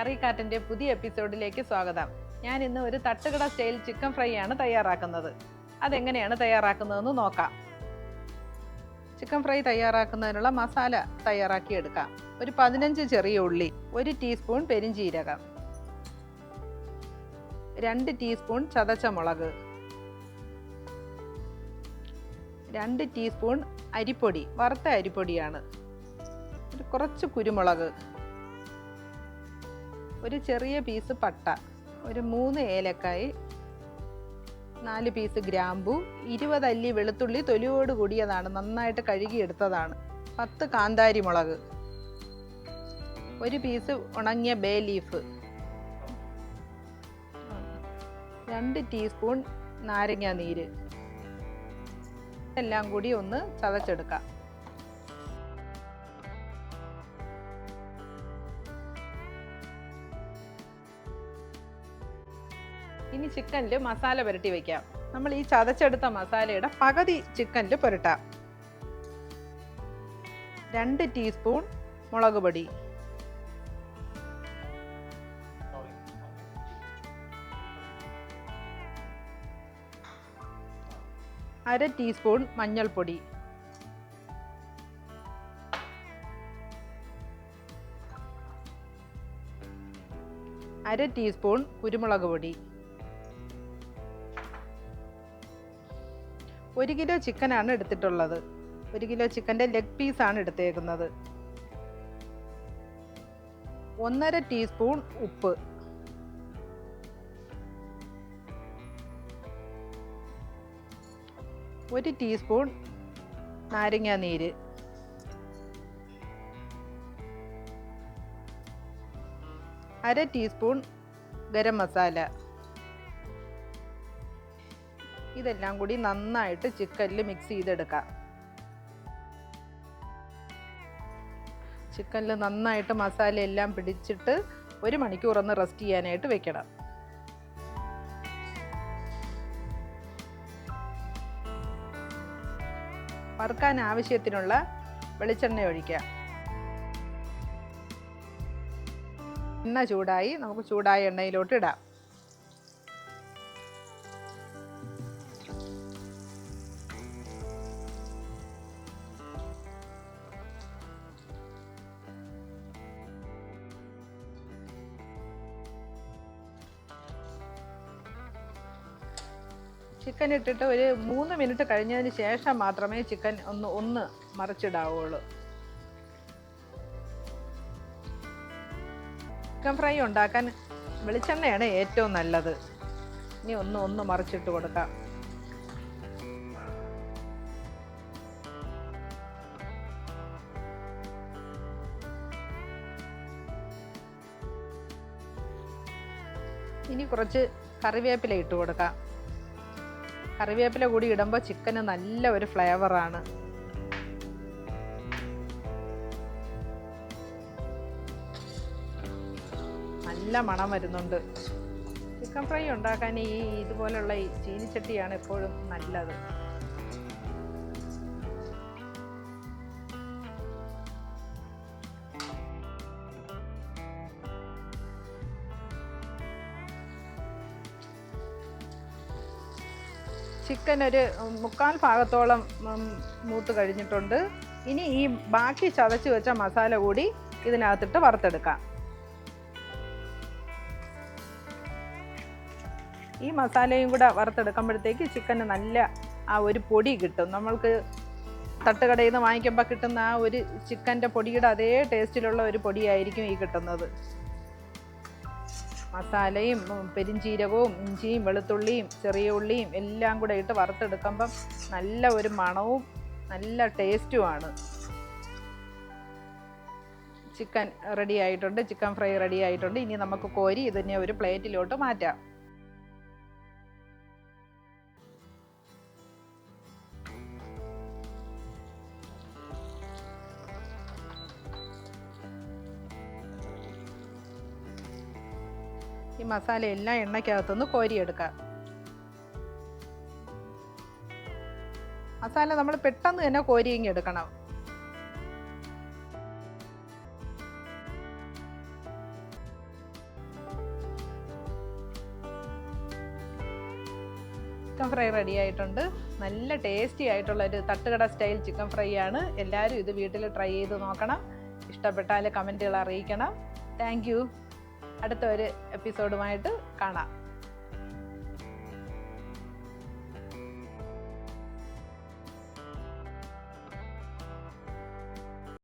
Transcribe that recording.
കറിക്കാറ്റിന്റെ പുതിയ എപ്പിസോഡിലേക്ക് സ്വാഗതം. ഞാൻ ഇന്ന് ഒരു തട്ടുകട സ്റ്റൈൽ ചിക്കൻ ഫ്രൈ ആണ് തയ്യാറാക്കുന്നത്. അതെങ്ങനെയാണ് തയ്യാറാക്കുന്നതെന്ന് നോക്കാം. ചിക്കൻ ഫ്രൈ തയ്യാറാക്കുന്നതിനുള്ള മസാല തയ്യാറാക്കി എടുക്കാം ഒരു പതിനഞ്ച് ചെറിയ ഉള്ളി ഒരു ടീസ്പൂൺ പെരിഞ്ചീരകം രണ്ട് ടീസ്പൂൺ ചതച്ച മുളക് രണ്ട് ടീസ്പൂൺ അരിപ്പൊടി വറുത്ത അരിപ്പൊടിയാണ്. കുറച്ച് കുരുമുളക് ഒരു ചെറിയ പീസ് പട്ട ഒരു മൂന്ന് ഏലക്കായ് നാല് പീസ് ഗ്രാമ്പു ഇരുപത് അല്ലി വെളുത്തുള്ളി തൊലിയോട് കൂടിയതാണ് നന്നായിട്ട് കഴുകിയെടുത്തതാണ്. പത്ത് കാന്താരി മുളക് ഒരു പീസ് ഉണങ്ങിയ ബേ ലീഫ് രണ്ട് ടീസ്പൂൺ നാരങ്ങ നീര്. എല്ലാം കൂടി ഒന്ന് ചതച്ചെടുക്കാം. ഇനി ചിക്കനിൽ മസാല പുരട്ടി വെക്കാം. നമ്മൾ ഈ ചതച്ചെടുത്ത മസാലയുടെ പകുതി ചിക്കനിൽ പുരട്ടാം. രണ്ട് ടീസ്പൂൺ മുളക് പൊടി. അര ടീസ്പൂൺ മഞ്ഞൾപ്പൊടി. അര ടീസ്പൂൺ കുരുമുളക് പൊടി. ഒരു കിലോ ചിക്കനാണ് എടുത്തിട്ടുള്ളത്. ഒരു കിലോ ചിക്കന്റെ ലെഗ് പീസാണ് എടുത്തേക്കുന്നത്. ഒന്നര ടീസ്പൂൺ ഉപ്പ്. ഒരു ടീസ്പൂൺ നാരങ്ങ നീര്. അര ടീസ്പൂൺ ഗരം മസാല. ഇതെല്ലാം കൂടി നന്നായിട്ട് ചിക്കനിൽ മിക്സ് ചെയ്തെടുക്കാം. ചിക്കനിൽ നന്നായിട്ട് മസാല എല്ലാം പിടിച്ചിട്ട് ഒരു മണിക്കൂർ ഒന്ന് റെസ്റ്റ് ചെയ്യാനായിട്ട് വെക്കണം. വറുക്കാൻ ആവശ്യത്തിനുള്ള വെളിച്ചെണ്ണ ഒഴിക്കാം എണ്ണ ചൂടായി നമുക്ക് ചൂടായ എണ്ണയിലോട്ട് ഇടാം. ചിക്കൻ ഇട്ടിട്ട് ഒരു മൂന്ന് മിനിറ്റ് കഴിഞ്ഞതിന് ശേഷം മാത്രമേ ചിക്കൻ ഒന്ന് ഒന്ന് മറിച്ചിടാവുള്ളൂ. ചിക്കൻ ഫ്രൈ ഉണ്ടാക്കാൻ വെളിച്ചെണ്ണയാണ് ഏറ്റവും നല്ലത്. ഇനി ഒന്ന് ഒന്ന് മറിച്ചിട്ട് കൊടുക്കാം. ഇനി കുറച്ച് കറിവേപ്പില ഇട്ട് കൊടുക്കാം. കറിവേപ്പില കൂടി ഇടുമ്പോൾ ചിക്കന് നല്ല ഒരു ഫ്ലേവറാണ് നല്ല മണം വരുന്നുണ്ട്. ചിക്കൻ ഫ്രൈ ഉണ്ടാക്കാൻ ഈ ഇതുപോലുള്ള ഈ ചീനിച്ചട്ടിയാണ് എപ്പോഴും നല്ലത്. ചിക്കൻ ഒരു മുക്കാൽ ഭാഗത്തോളം മൂത്ത് കഴിഞ്ഞിട്ടുണ്ട്. ഇനി ഈ ബാക്കി ചതച്ച് വെച്ച മസാല കൂടി ഇതിനകത്തിട്ട് വറുത്തെടുക്കാം. ഈ മസാലയും കൂടെ വറുത്തെടുക്കുമ്പോഴത്തേക്ക് ചിക്കന് നല്ല ആ ഒരു പൊടി കിട്ടും. നമ്മൾക്ക് തട്ടുകടയിൽ നിന്ന് വാങ്ങിക്കുമ്പോൾ കിട്ടുന്ന ആ ഒരു ചിക്കന്റെ പൊടിയുടെ അതേ ടേസ്റ്റിലുള്ള ഒരു പൊടിയായിരിക്കും ഈ കിട്ടുന്നത്. മസാലയും പെരിഞ്ചീരകവും ഇഞ്ചിയും വെളുത്തുള്ളിയും ചെറിയ ഉള്ളിയും എല്ലാം കൂടെ ഇട്ട് വറുത്തെടുക്കുമ്പം നല്ല ഒരു മണവും നല്ല ടേസ്റ്റുമാണ് ചിക്കൻ റെഡി ആയിട്ടുണ്ട് ചിക്കൻ ഫ്രൈ റെഡി ആയിട്ടുണ്ട്. ഇനി നമുക്ക് കോരി ഇതിനെ ഒരു പ്ലേറ്റിലോട്ട് മാറ്റാം. ഈ മസാല എല്ലാം എണ്ണയ്ക്കകത്തുനിന്ന് കോരിയെടുക്കുക മസാല നമ്മൾ പെട്ടെന്ന് തന്നെ കോരിയിങ്ങി എടുക്കണം. ചിക്കൻ ഫ്രൈ റെഡി ആയിട്ടുണ്ട്. നല്ല ടേസ്റ്റി ആയിട്ടുള്ള ഒരു തട്ടുകട സ്റ്റൈൽ ചിക്കൻ ഫ്രൈ ആണ്. എല്ലാവരും ഇത് വീട്ടിൽ ട്രൈ ചെയ്ത് നോക്കണം. ഇഷ്ടപ്പെട്ടാൽ കമന്റുകൾ അറിയിക്കണം. താങ്ക് അടുത്ത ഒരു എപ്പിസോഡുമായിട്ട് കാണാം.